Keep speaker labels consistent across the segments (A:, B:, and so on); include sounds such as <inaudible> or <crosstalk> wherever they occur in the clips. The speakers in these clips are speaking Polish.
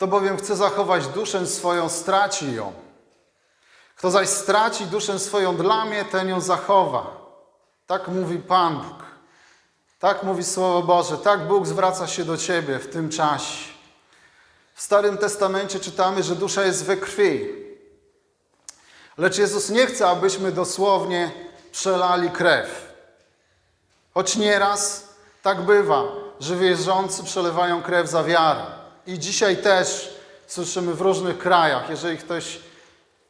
A: Kto bowiem chce zachować duszę swoją, straci ją. Kto zaś straci duszę swoją dla mnie, ten ją zachowa. Tak mówi Pan Bóg. Tak mówi Słowo Boże. Tak Bóg zwraca się do Ciebie w tym czasie. W Starym Testamencie czytamy, że dusza jest we krwi. Lecz Jezus nie chce, abyśmy dosłownie przelali krew. Choć nieraz tak bywa, że wierzący przelewają krew za wiarę. I dzisiaj też słyszymy w różnych krajach, jeżeli ktoś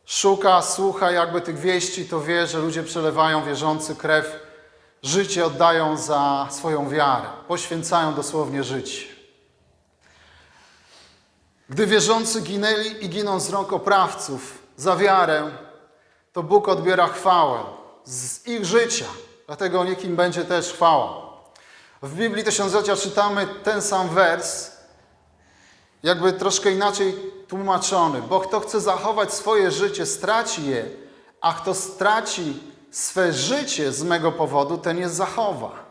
A: szuka, słucha jakby tych wieści, to wie, że ludzie przelewają wierzący krew, życie oddają za swoją wiarę, poświęcają dosłownie życie. Gdy wierzący ginęli i giną z rąk oprawców za wiarę, to Bóg odbiera chwałę z ich życia, dlatego niech im będzie też chwała. W Biblii Tysiąclecia czytamy ten sam wers, jakby troszkę inaczej tłumaczony. Bo kto chce zachować swoje życie, straci je, a kto straci swe życie z mego powodu, ten je zachowa.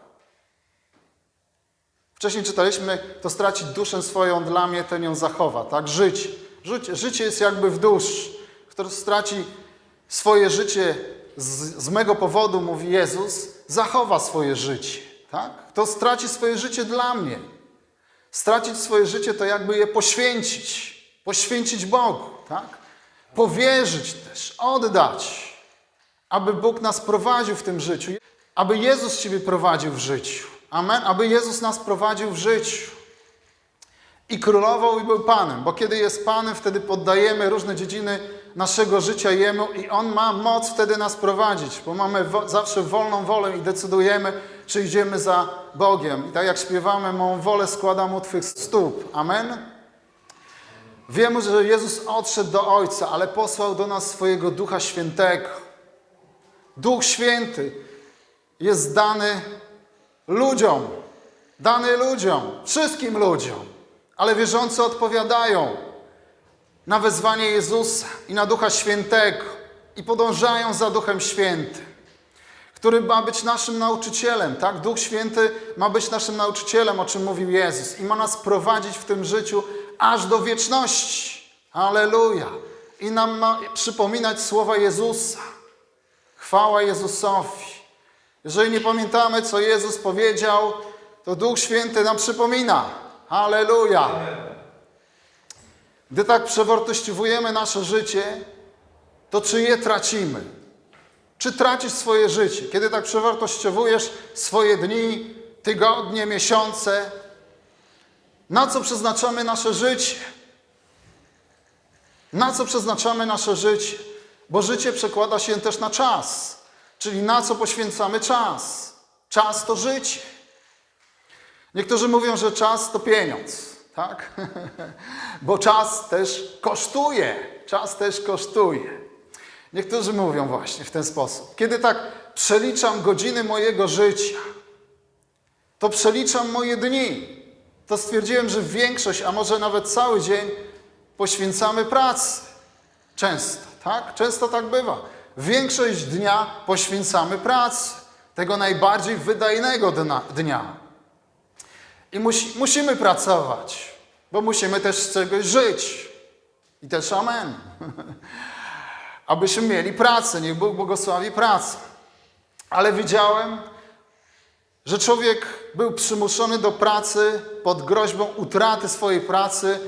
A: Wcześniej czytaliśmy, kto straci duszę swoją dla mnie, ten ją zachowa. Tak? Życie. Życie, życie jest jakby w duszy. Kto straci swoje życie z, z mego powodu, mówi Jezus, zachowa swoje życie. Tak? Kto straci swoje życie dla mnie, Stracić swoje życie to jakby je poświęcić. Poświęcić Bogu, tak? Powierzyć też, oddać, aby Bóg nas prowadził w tym życiu, aby Jezus Ciebie prowadził w życiu. Amen? Aby Jezus nas prowadził w życiu. I królował i był Panem, bo kiedy jest Panem, wtedy poddajemy różne dziedziny naszego życia Jemu i On ma moc wtedy nas prowadzić, bo mamy zawsze wolną wolę i decydujemy, czy idziemy za Bogiem. I tak jak śpiewamy, mą wolę składam u Twych stóp. Amen? Wiemy, że Jezus odszedł do Ojca, ale posłał do nas swojego Ducha Świętego. Duch Święty jest dany ludziom, dany ludziom, wszystkim ludziom, ale wierzący odpowiadają na wezwanie Jezusa i na Ducha Świętego i podążają za Duchem Świętym, który ma być naszym nauczycielem, tak? Duch Święty ma być naszym nauczycielem, o czym mówił Jezus i ma nas prowadzić w tym życiu aż do wieczności. Halleluja! I nam ma przypominać słowa Jezusa. Chwała Jezusowi. Jeżeli nie pamiętamy, co Jezus powiedział, to Duch Święty nam przypomina. Halleluja! Gdy tak przewartościowujemy nasze życie, to czy je tracimy? Czy tracisz swoje życie? Kiedy tak przewartościowujesz swoje dni, tygodnie, miesiące, na co przeznaczamy nasze życie? Na co przeznaczamy nasze życie? Bo życie przekłada się też na czas, czyli na co poświęcamy czas. Czas to życie. Niektórzy mówią, że czas to pieniądz, tak? <laughs> Bo czas też kosztuje. Czas też kosztuje. Niektórzy mówią właśnie w ten sposób. Kiedy tak przeliczam godziny mojego życia, to przeliczam moje dni. To stwierdziłem, że większość, a może nawet cały dzień poświęcamy pracy. Często, tak? Często tak bywa. Większość dnia poświęcamy pracy. Tego najbardziej wydajnego dnia. I musi, musimy pracować, bo musimy też z czegoś żyć. I też amen. <laughs> Abyśmy mieli pracę, niech Bóg błogosławi pracę. Ale widziałem, że człowiek był przymuszony do pracy pod groźbą utraty swojej pracy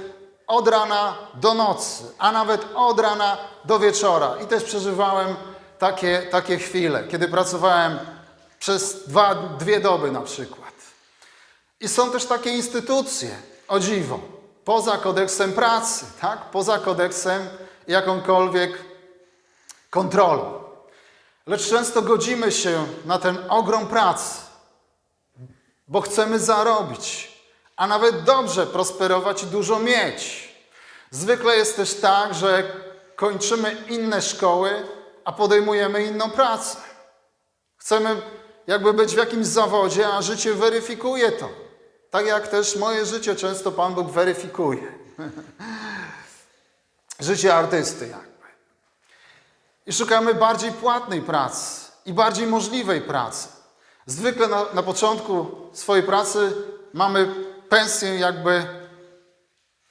A: od rana do nocy, a nawet od rana do wieczora. I też przeżywałem takie, takie chwile, kiedy pracowałem przez dwa, dwie doby na przykład. I są też takie instytucje, o dziwo, poza kodeksem pracy, tak? poza kodeksem jakąkolwiek kontrolą. Lecz często godzimy się na ten ogrom pracy, bo chcemy zarobić, a nawet dobrze prosperować i dużo mieć. Zwykle jest też tak, że kończymy inne szkoły, a podejmujemy inną pracę. Chcemy jakby być w jakimś zawodzie, a życie weryfikuje to. Tak jak też moje życie często Pan Bóg weryfikuje. <laughs> życie artysty jakby. I szukamy bardziej płatnej pracy i bardziej możliwej pracy. Zwykle na, na początku swojej pracy mamy pensję jakby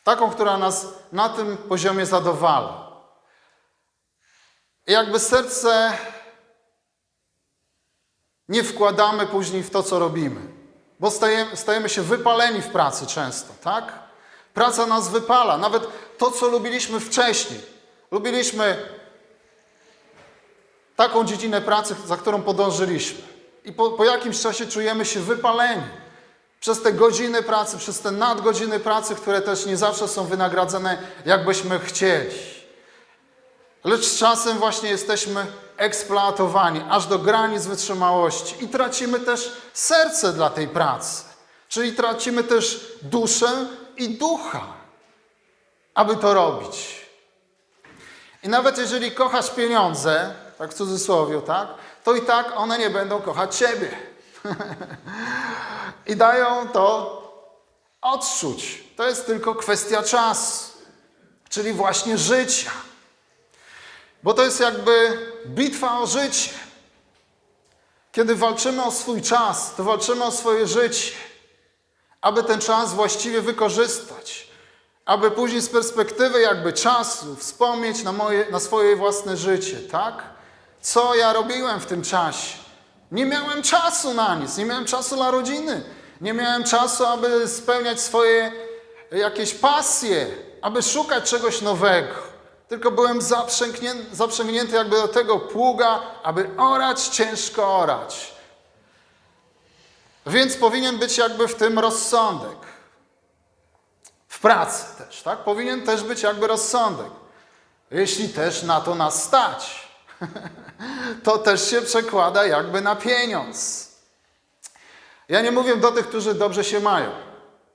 A: Taką, która nas na tym poziomie zadowala. I jakby serce nie wkładamy później w to, co robimy, bo stajemy, stajemy się wypaleni w pracy często, tak? Praca nas wypala, nawet to, co lubiliśmy wcześniej. Lubiliśmy taką dziedzinę pracy, za którą podążyliśmy. I po, po jakimś czasie czujemy się wypaleni przez te godziny pracy, przez te nadgodziny pracy, które też nie zawsze są wynagradzane, jakbyśmy chcieli. Lecz z czasem właśnie jesteśmy eksploatowani aż do granic wytrzymałości i tracimy też serce dla tej pracy. Czyli tracimy też duszę i ducha, aby to robić. I nawet jeżeli kochasz pieniądze, tak w cudzysłowie, tak, to i tak one nie będą kochać ciebie. <laughs> I dają to odczuć. To jest tylko kwestia czasu, czyli właśnie życia. Bo to jest jakby bitwa o życie. Kiedy walczymy o swój czas, to walczymy o swoje życie, aby ten czas właściwie wykorzystać, aby później z perspektywy jakby czasu wspomnieć na, moje, na swoje własne życie, tak? Co ja robiłem w tym czasie? Nie miałem czasu na nic, nie miałem czasu na rodziny, nie miałem czasu, aby spełniać swoje jakieś pasje, aby szukać czegoś nowego. Tylko byłem zaprzęgnięty, zaprzęgnięty jakby do tego pługa, aby orać, ciężko orać. Więc powinien być jakby w tym rozsądek. W pracy też, tak? Powinien też być jakby rozsądek. Jeśli też na to nas stać, <laughs> to też się przekłada jakby na pieniądz. Ja nie mówię do tych, którzy dobrze się mają,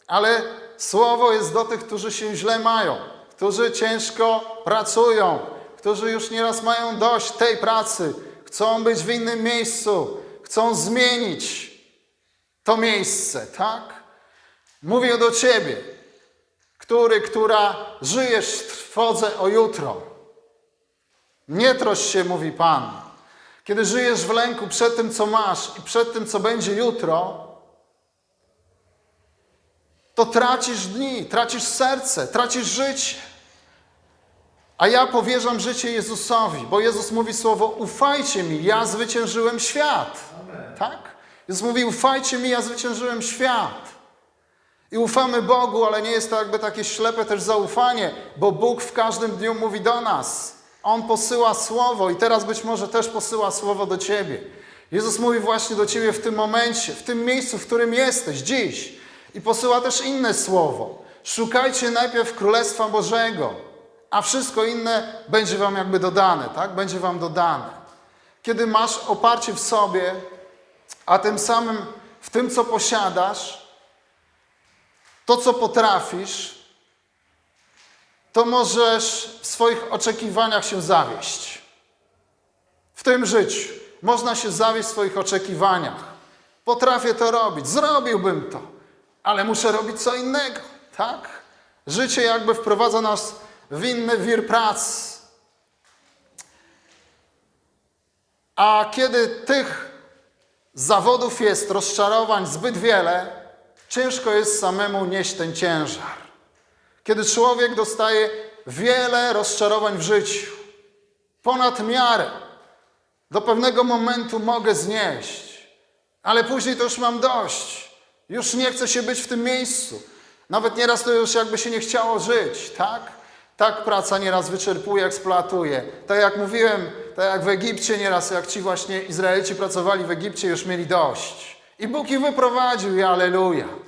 A: ale słowo jest do tych, którzy się źle mają, którzy ciężko pracują, którzy już nieraz mają dość tej pracy, chcą być w innym miejscu, chcą zmienić to miejsce, tak? Mówię do ciebie, który, która żyjesz w trwodze o jutro. Nie troszcz się, mówi Pan. Kiedy żyjesz w lęku przed tym, co masz i przed tym, co będzie jutro, to tracisz dni, tracisz serce, tracisz życie. A ja powierzam życie Jezusowi, bo Jezus mówi słowo: Ufajcie mi, ja zwyciężyłem świat. Tak? Jezus mówi: Ufajcie mi, ja zwyciężyłem świat. I ufamy Bogu, ale nie jest to jakby takie ślepe też zaufanie, bo Bóg w każdym dniu mówi do nas. On posyła słowo i teraz być może też posyła słowo do ciebie. Jezus mówi właśnie do ciebie w tym momencie, w tym miejscu, w którym jesteś dziś. I posyła też inne słowo. Szukajcie najpierw Królestwa Bożego, a wszystko inne będzie wam jakby dodane, tak? Będzie wam dodane. Kiedy masz oparcie w sobie, a tym samym w tym, co posiadasz, to, co potrafisz, to możesz w swoich oczekiwaniach się zawieść. W tym życiu można się zawieść w swoich oczekiwaniach. Potrafię to robić, zrobiłbym to, ale muszę robić co innego, tak? Życie jakby wprowadza nas w inny wir pracy. A kiedy tych zawodów jest, rozczarowań zbyt wiele, ciężko jest samemu nieść ten ciężar. Kiedy człowiek dostaje wiele rozczarowań w życiu, ponad miarę, do pewnego momentu mogę znieść, ale później to już mam dość. Już nie chcę się być w tym miejscu. Nawet nieraz to już jakby się nie chciało żyć, tak? Tak praca nieraz wyczerpuje, eksploatuje. Tak jak mówiłem, tak jak w Egipcie nieraz, jak ci właśnie Izraelici pracowali w Egipcie, już mieli dość. I Bóg ich wyprowadził i aleluja.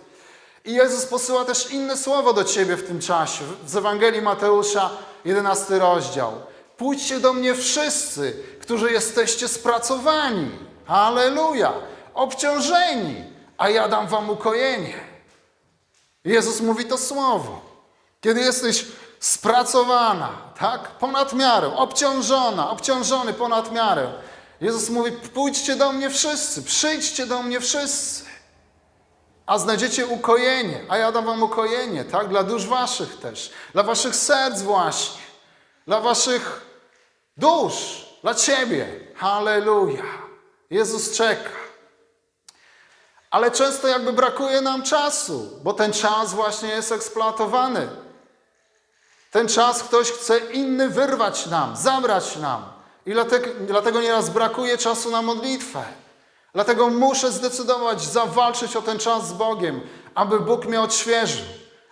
A: I Jezus posyła też inne słowo do ciebie w tym czasie. Z Ewangelii Mateusza, 11 rozdział. Pójdźcie do mnie wszyscy, którzy jesteście spracowani. Aleluja. Obciążeni, a ja dam wam ukojenie. Jezus mówi to słowo. Kiedy jesteś spracowana, tak, ponad miarę, obciążona, obciążony ponad miarę. Jezus mówi: pójdźcie do mnie wszyscy, przyjdźcie do mnie wszyscy, a znajdziecie ukojenie, a ja dam wam ukojenie, tak, dla dusz waszych też, dla waszych serc właśnie, dla waszych dusz, dla ciebie. Halleluja. Jezus czeka. Ale często jakby brakuje nam czasu, bo ten czas właśnie jest eksploatowany. Ten czas ktoś chce inny wyrwać nam, zabrać nam. I dlatego, dlatego nieraz brakuje czasu na modlitwę. Dlatego muszę zdecydować, zawalczyć o ten czas z Bogiem, aby Bóg mnie odświeżył,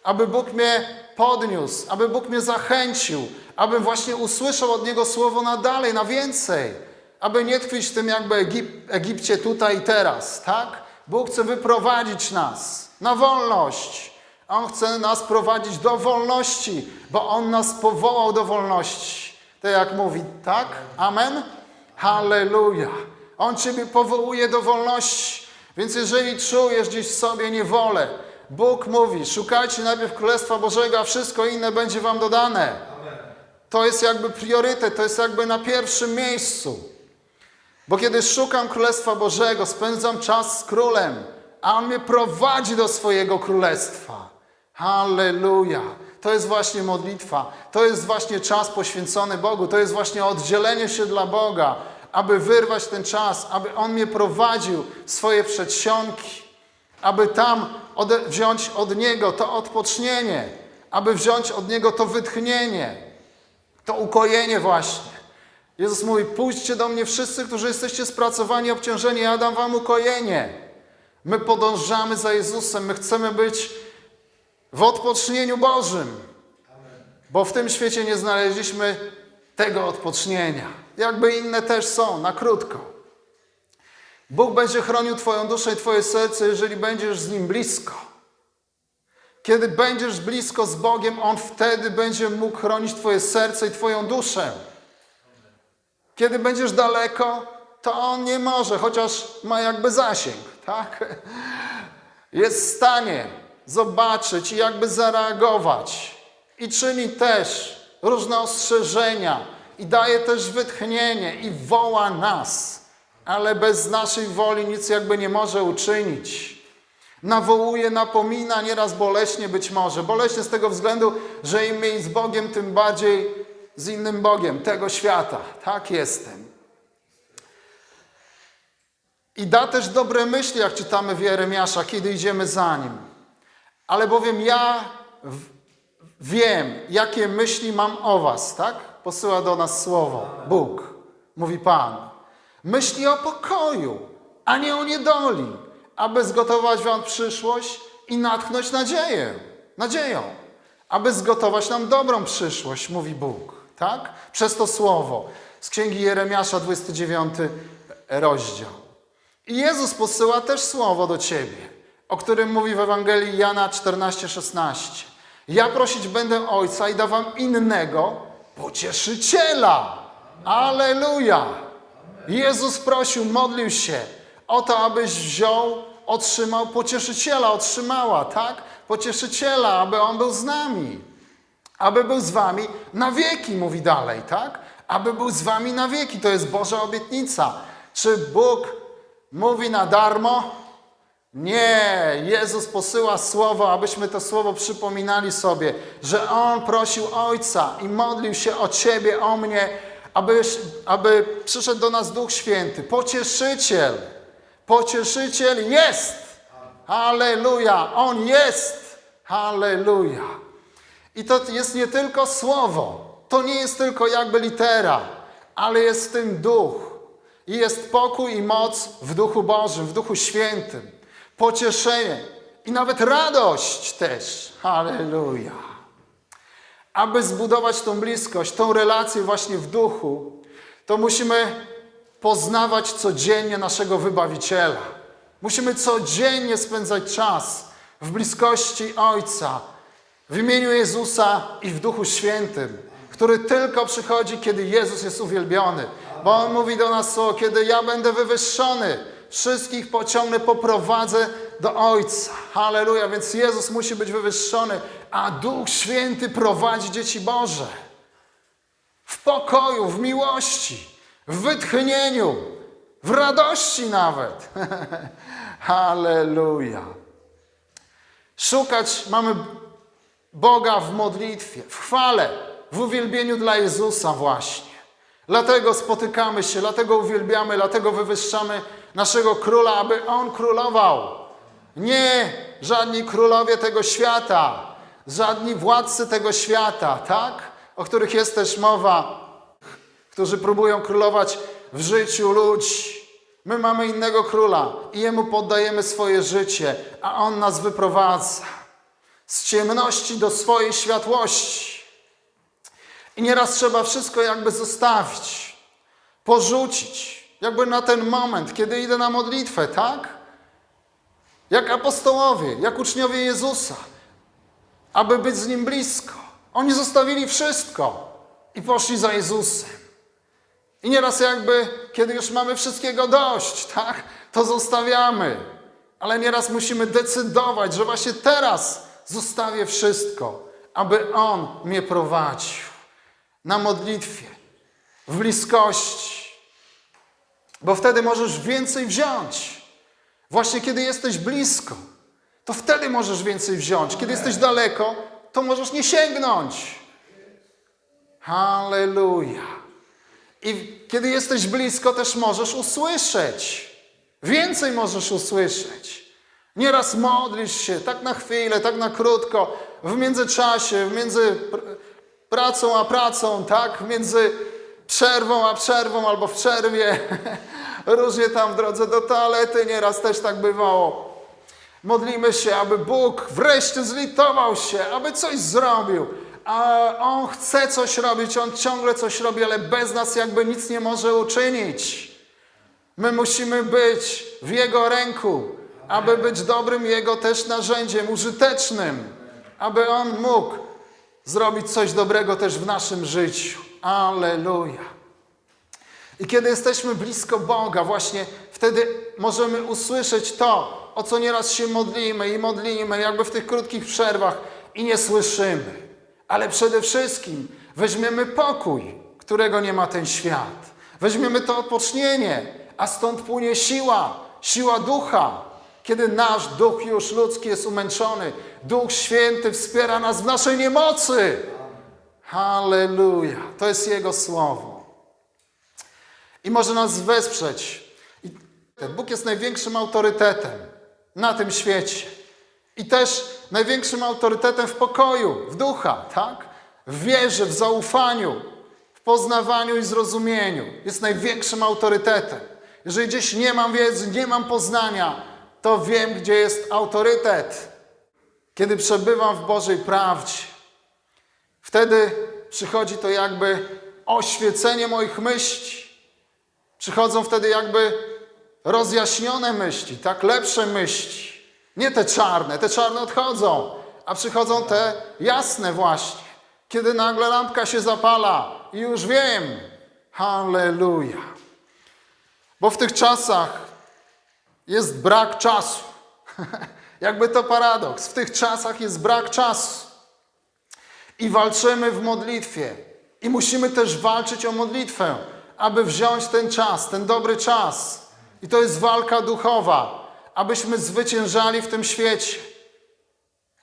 A: aby Bóg mnie podniósł, aby Bóg mnie zachęcił, abym właśnie usłyszał od Niego słowo na dalej, na więcej, aby nie tkwić w tym jakby Egip Egipcie tutaj i teraz, tak? Bóg chce wyprowadzić nas na wolność. On chce nas prowadzić do wolności, bo On nas powołał do wolności. To jak mówi, tak? Amen? Halleluja. On Ciebie powołuje do wolności. Więc jeżeli czujesz gdzieś w sobie niewolę, Bóg mówi, szukajcie najpierw Królestwa Bożego, a wszystko inne będzie Wam dodane. To jest jakby priorytet, to jest jakby na pierwszym miejscu. Bo kiedy szukam Królestwa Bożego, spędzam czas z Królem, a On mnie prowadzi do swojego Królestwa. Halleluja. To jest właśnie modlitwa. To jest właśnie czas poświęcony Bogu. To jest właśnie oddzielenie się dla Boga, aby wyrwać ten czas, aby On mnie prowadził swoje przedsionki, aby tam wziąć od Niego to odpocznienie, aby wziąć od Niego to wytchnienie, to ukojenie właśnie. Jezus mówi, pójdźcie do mnie wszyscy, którzy jesteście spracowani, obciążeni, ja dam wam ukojenie. My podążamy za Jezusem, my chcemy być w odpocznieniu Bożym, bo w tym świecie nie znaleźliśmy tego odpocznienia. Jakby inne też są, na krótko. Bóg będzie chronił Twoją duszę i Twoje serce, jeżeli będziesz z Nim blisko. Kiedy będziesz blisko z Bogiem, On wtedy będzie mógł chronić Twoje serce i Twoją duszę. Kiedy będziesz daleko, to On nie może, chociaż ma jakby zasięg, tak? <laughs> Jest w stanie zobaczyć i jakby zareagować. I czyni też różne ostrzeżenia i daje też wytchnienie i woła nas, ale bez naszej woli nic jakby nie może uczynić. Nawołuje, napomina, nieraz boleśnie być może. Boleśnie z tego względu, że im mniej z Bogiem, tym bardziej z innym Bogiem tego świata. Tak jestem. I da też dobre myśli, jak czytamy w Jeremiasza, kiedy idziemy za Nim. Ale bowiem ja wiem, jakie myśli mam o Was, tak? Posyła do nas słowo. Bóg, mówi Pan. Myśli o pokoju, a nie o niedoli, aby zgotować Wam przyszłość i natchnąć nadzieję. Nadzieją. Aby zgotować nam dobrą przyszłość, mówi Bóg, tak? Przez to słowo. Z Księgi Jeremiasza, 29 rozdział. I Jezus posyła też słowo do ciebie, o którym mówi w Ewangelii Jana 14:16. Ja prosić będę Ojca i da wam innego pocieszyciela. Aleluja! Jezus prosił, modlił się o to, abyś wziął, otrzymał pocieszyciela, otrzymała, tak? Pocieszyciela, aby on był z nami. Aby był z wami na wieki, mówi dalej, tak? Aby był z wami na wieki, to jest Boża obietnica. Czy Bóg mówi na darmo? Nie, Jezus posyła słowo, abyśmy to słowo przypominali sobie, że On prosił Ojca i modlił się o Ciebie, o mnie, abyś, aby przyszedł do nas Duch Święty, pocieszyciel. Pocieszyciel jest. Halleluja, On jest. Halleluja. I to jest nie tylko słowo, to nie jest tylko jakby litera, ale jest w tym duch. I jest pokój i moc w duchu Bożym, w duchu świętym. Pocieszenie i nawet radość też. Halleluja. Aby zbudować tą bliskość, tą relację właśnie w duchu, to musimy poznawać codziennie naszego wybawiciela. Musimy codziennie spędzać czas w bliskości Ojca, w imieniu Jezusa i w Duchu Świętym, który tylko przychodzi, kiedy Jezus jest uwielbiony. Bo On mówi do nas słowo, kiedy ja będę wywyższony, wszystkich pociągnę, poprowadzę do Ojca. Halleluja, więc Jezus musi być wywyższony, a Duch Święty prowadzi dzieci Boże. W pokoju, w miłości, w wytchnieniu, w radości nawet. <laughs> Halleluja. Szukać mamy Boga w modlitwie, w chwale, w uwielbieniu dla Jezusa właśnie. Dlatego spotykamy się, dlatego uwielbiamy, dlatego wywyższamy naszego króla, aby on królował. Nie żadni królowie tego świata, żadni władcy tego świata, tak? O których jest też mowa, którzy próbują królować w życiu ludzi. My mamy innego króla i jemu poddajemy swoje życie, a on nas wyprowadza z ciemności do swojej światłości. I nieraz trzeba wszystko jakby zostawić, porzucić, jakby na ten moment, kiedy idę na modlitwę, tak? Jak apostołowie, jak uczniowie Jezusa, aby być z Nim blisko. Oni zostawili wszystko i poszli za Jezusem. I nieraz jakby, kiedy już mamy wszystkiego dość, tak, to zostawiamy. Ale nieraz musimy decydować, że właśnie teraz zostawię wszystko, aby On mnie prowadził na modlitwie, w bliskości. Bo wtedy możesz więcej wziąć. Właśnie kiedy jesteś blisko, to wtedy możesz więcej wziąć. Kiedy jesteś daleko, to możesz nie sięgnąć. Halleluja. I kiedy jesteś blisko, też możesz usłyszeć. Więcej możesz usłyszeć. Nieraz modlisz się tak na chwilę, tak na krótko, w międzyczasie, między pr- pracą a pracą, tak? Między przerwą a przerwą albo w przerwie. <laughs> Różnie tam w drodze do toalety nieraz też tak bywało. Modlimy się, aby Bóg wreszcie zlitował się, aby coś zrobił. A On chce coś robić, On ciągle coś robi, ale bez nas jakby nic nie może uczynić. My musimy być w Jego ręku, aby być dobrym Jego też narzędziem, użytecznym, aby On mógł zrobić coś dobrego też w naszym życiu. Aleluja. I kiedy jesteśmy blisko Boga, właśnie wtedy możemy usłyszeć to, o co nieraz się modlimy i modlimy, jakby w tych krótkich przerwach i nie słyszymy. Ale przede wszystkim weźmiemy pokój, którego nie ma ten świat. Weźmiemy to odpocznienie, a stąd płynie siła, siła ducha. Kiedy nasz duch już ludzki jest umęczony, Duch Święty wspiera nas w naszej niemocy. Halleluja. To jest Jego słowo i może nas wesprzeć. I Bóg jest największym autorytetem na tym świecie. I też największym autorytetem w pokoju, w ducha, tak? W wierze, w zaufaniu, w poznawaniu i zrozumieniu. Jest największym autorytetem. Jeżeli gdzieś nie mam wiedzy, nie mam poznania, to wiem, gdzie jest autorytet. Kiedy przebywam w Bożej prawdzie, wtedy przychodzi to jakby oświecenie moich myśli. Przychodzą wtedy jakby rozjaśnione myśli, tak lepsze myśli. Nie te czarne, te czarne odchodzą, a przychodzą te jasne właśnie. Kiedy nagle lampka się zapala i już wiem, halleluja. Bo w tych czasach jest brak czasu. <laughs> jakby to paradoks. W tych czasach jest brak czasu. I walczymy w modlitwie. I musimy też walczyć o modlitwę, aby wziąć ten czas, ten dobry czas. I to jest walka duchowa, abyśmy zwyciężali w tym świecie.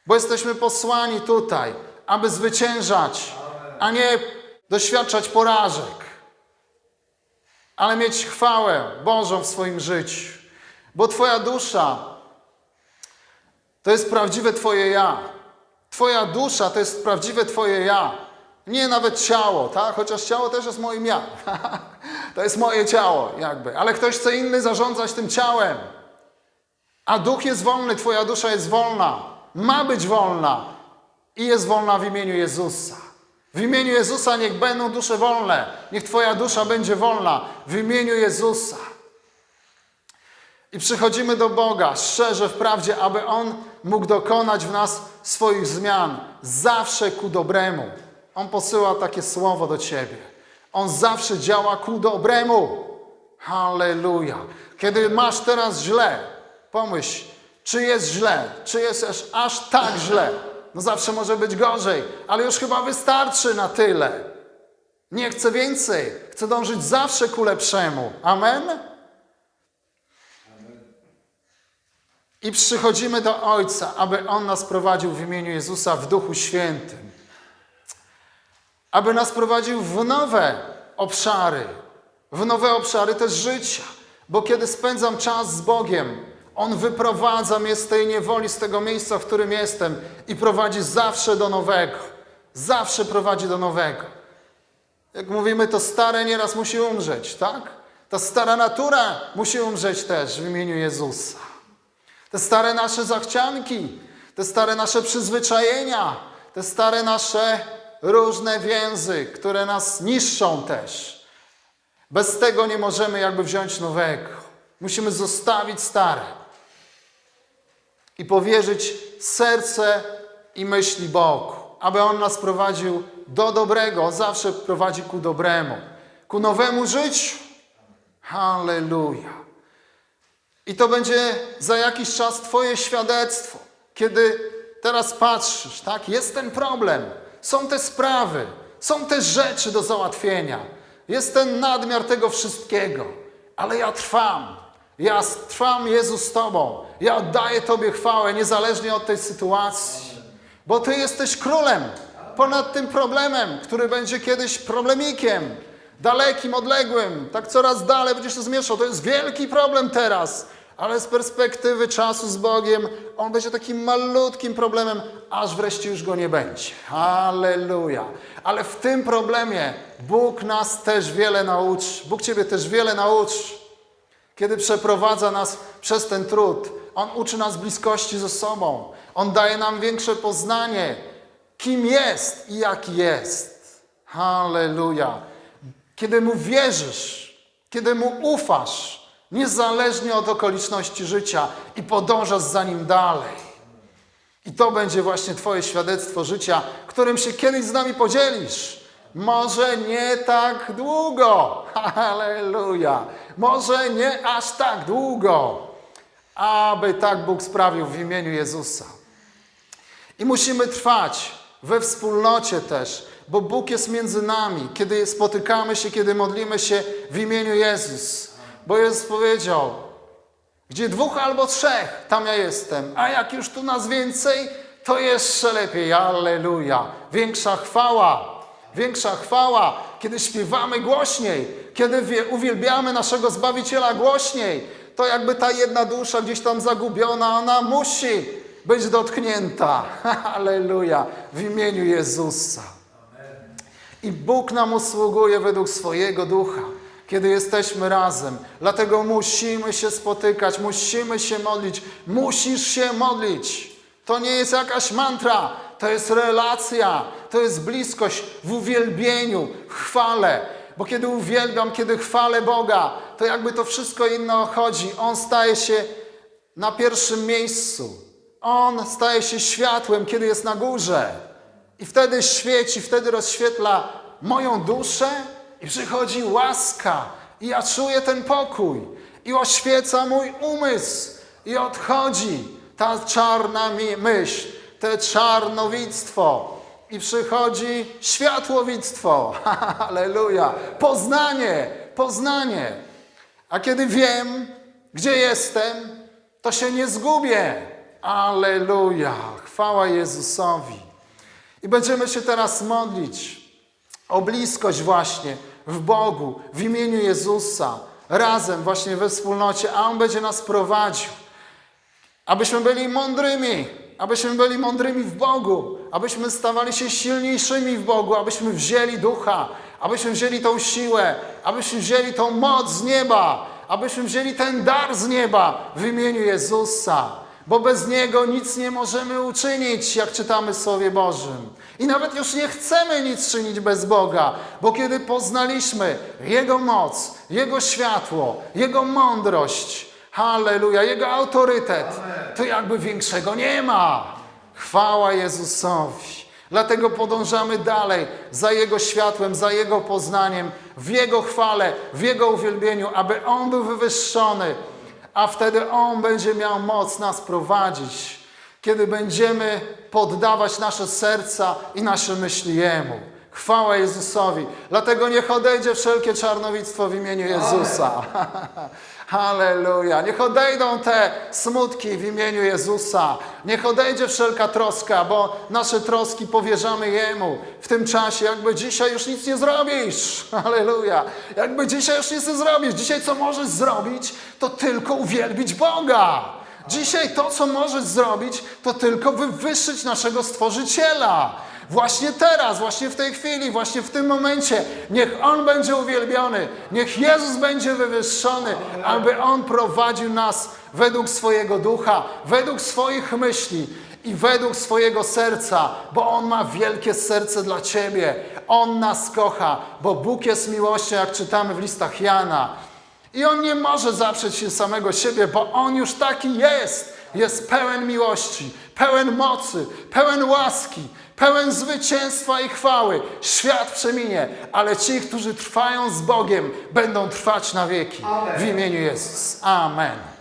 A: Bo jesteśmy posłani tutaj, aby zwyciężać, a nie doświadczać porażek, ale mieć chwałę Bożą w swoim życiu. Bo Twoja dusza to jest prawdziwe Twoje ja. Twoja dusza to jest prawdziwe Twoje ja. Nie nawet ciało, tak? Chociaż ciało też jest moim ja. <laughs> to jest moje ciało, jakby. Ale ktoś chce inny zarządzać tym ciałem. A duch jest wolny, Twoja dusza jest wolna. Ma być wolna. I jest wolna w imieniu Jezusa. W imieniu Jezusa niech będą dusze wolne. Niech Twoja dusza będzie wolna. W imieniu Jezusa. I przychodzimy do Boga szczerze, w prawdzie, aby On mógł dokonać w nas swoich zmian zawsze ku dobremu. On posyła takie słowo do Ciebie. On zawsze działa ku dobremu. Halleluja. Kiedy masz teraz źle, pomyśl, czy jest źle, czy jest aż, aż tak źle. No zawsze może być gorzej, ale już chyba wystarczy na tyle. Nie chcę więcej. Chcę dążyć zawsze ku lepszemu. Amen? I przychodzimy do Ojca, aby On nas prowadził w imieniu Jezusa w Duchu Świętym. Aby nas prowadził w nowe obszary, w nowe obszary też życia. Bo kiedy spędzam czas z Bogiem, On wyprowadza mnie z tej niewoli, z tego miejsca, w którym jestem i prowadzi zawsze do nowego. Zawsze prowadzi do nowego. Jak mówimy, to stare nieraz musi umrzeć, tak? Ta stara natura musi umrzeć też w imieniu Jezusa. Te stare nasze zachcianki, te stare nasze przyzwyczajenia, te stare nasze różne więzy, które nas niszczą też. Bez tego nie możemy jakby wziąć nowego. Musimy zostawić stare i powierzyć serce i myśli Bogu, aby On nas prowadził do dobrego. Zawsze prowadzi ku dobremu, ku nowemu życiu. Halleluja. I to będzie za jakiś czas Twoje świadectwo, kiedy teraz patrzysz, tak? Jest ten problem, są te sprawy, są te rzeczy do załatwienia, jest ten nadmiar tego wszystkiego, ale ja trwam. Ja trwam, Jezu, z Tobą. Ja oddaję Tobie chwałę, niezależnie od tej sytuacji, bo Ty jesteś królem ponad tym problemem, który będzie kiedyś problemikiem dalekim, odległym, tak coraz dalej będziesz to zmieszał. To jest wielki problem teraz, ale z perspektywy czasu z Bogiem on będzie takim malutkim problemem, aż wreszcie już go nie będzie. Halleluja. Ale w tym problemie Bóg nas też wiele nauczy. Bóg Ciebie też wiele nauczy. Kiedy przeprowadza nas przez ten trud, On uczy nas bliskości ze sobą. On daje nam większe poznanie, kim jest i jaki jest. Halleluja. Kiedy Mu wierzysz, kiedy Mu ufasz, niezależnie od okoliczności życia i podążasz za Nim dalej. I to będzie właśnie Twoje świadectwo życia, którym się kiedyś z nami podzielisz. Może nie tak długo. <laughs> Halleluja. Może nie aż tak długo. Aby tak Bóg sprawił w imieniu Jezusa. I musimy trwać we wspólnocie też, bo Bóg jest między nami, kiedy spotykamy się, kiedy modlimy się w imieniu Jezus. Bo Jezus powiedział, gdzie dwóch albo trzech, tam ja jestem. A jak już tu nas więcej, to jeszcze lepiej. Alleluja. Większa chwała. Większa chwała, kiedy śpiewamy głośniej, kiedy wie- uwielbiamy naszego Zbawiciela głośniej. To jakby ta jedna dusza gdzieś tam zagubiona, ona musi być dotknięta. <laughs> Alleluja. W imieniu Jezusa. I Bóg nam usługuje według swojego ducha, kiedy jesteśmy razem. Dlatego musimy się spotykać, musimy się modlić. Musisz się modlić. To nie jest jakaś mantra, to jest relacja, to jest bliskość w uwielbieniu, w chwale. Bo kiedy uwielbiam, kiedy chwalę Boga, to jakby to wszystko inne chodzi. On staje się na pierwszym miejscu. On staje się światłem, kiedy jest na górze. I wtedy świeci, wtedy rozświetla moją duszę i przychodzi łaska. I ja czuję ten pokój. I oświeca mój umysł. I odchodzi ta czarna myśl, te czarnowictwo. I przychodzi światłowictwo. <laughs> Halleluja. Poznanie, poznanie. A kiedy wiem, gdzie jestem, to się nie zgubię. Aleluja. Chwała Jezusowi. I będziemy się teraz modlić o bliskość właśnie w Bogu, w imieniu Jezusa, razem właśnie we wspólnocie, a On będzie nas prowadził. Abyśmy byli mądrymi, abyśmy byli mądrymi w Bogu, abyśmy stawali się silniejszymi w Bogu, abyśmy wzięli ducha, abyśmy wzięli tą siłę, abyśmy wzięli tą moc z nieba, abyśmy wzięli ten dar z nieba w imieniu Jezusa. Bo bez Niego nic nie możemy uczynić, jak czytamy w Słowie Bożym. I nawet już nie chcemy nic czynić bez Boga, bo kiedy poznaliśmy Jego moc, Jego światło, Jego mądrość, halleluja, Jego autorytet, to jakby większego nie ma. Chwała Jezusowi. Dlatego podążamy dalej za Jego światłem, za Jego poznaniem, w Jego chwale, w Jego uwielbieniu, aby On był wywyższony, a wtedy On będzie miał moc nas prowadzić, kiedy będziemy poddawać nasze serca i nasze myśli Jemu. Chwała Jezusowi. Dlatego niech odejdzie wszelkie czarnowictwo w imieniu Jezusa. <laughs> Halleluja. Niech odejdą te smutki w imieniu Jezusa. Niech odejdzie wszelka troska, bo nasze troski powierzamy Jemu. W tym czasie, jakby dzisiaj już nic nie zrobisz. <laughs> Halleluja. Jakby dzisiaj już nic nie zrobisz. Dzisiaj co możesz zrobić, to tylko uwielbić Boga. Dzisiaj to, co możesz zrobić, to tylko wywyższyć naszego Stworzyciela. Właśnie teraz, właśnie w tej chwili, właśnie w tym momencie. Niech On będzie uwielbiony, niech Jezus będzie wywyższony, aby On prowadził nas według swojego ducha, według swoich myśli i według swojego serca, bo On ma wielkie serce dla Ciebie. On nas kocha, bo Bóg jest miłością, jak czytamy w listach Jana. I On nie może zaprzeć się samego siebie, bo On już taki jest. Jest pełen miłości, pełen mocy, pełen łaski, pełen zwycięstwa i chwały. Świat przeminie, ale ci, którzy trwają z Bogiem, będą trwać na wieki. W imieniu Jezus. Amen.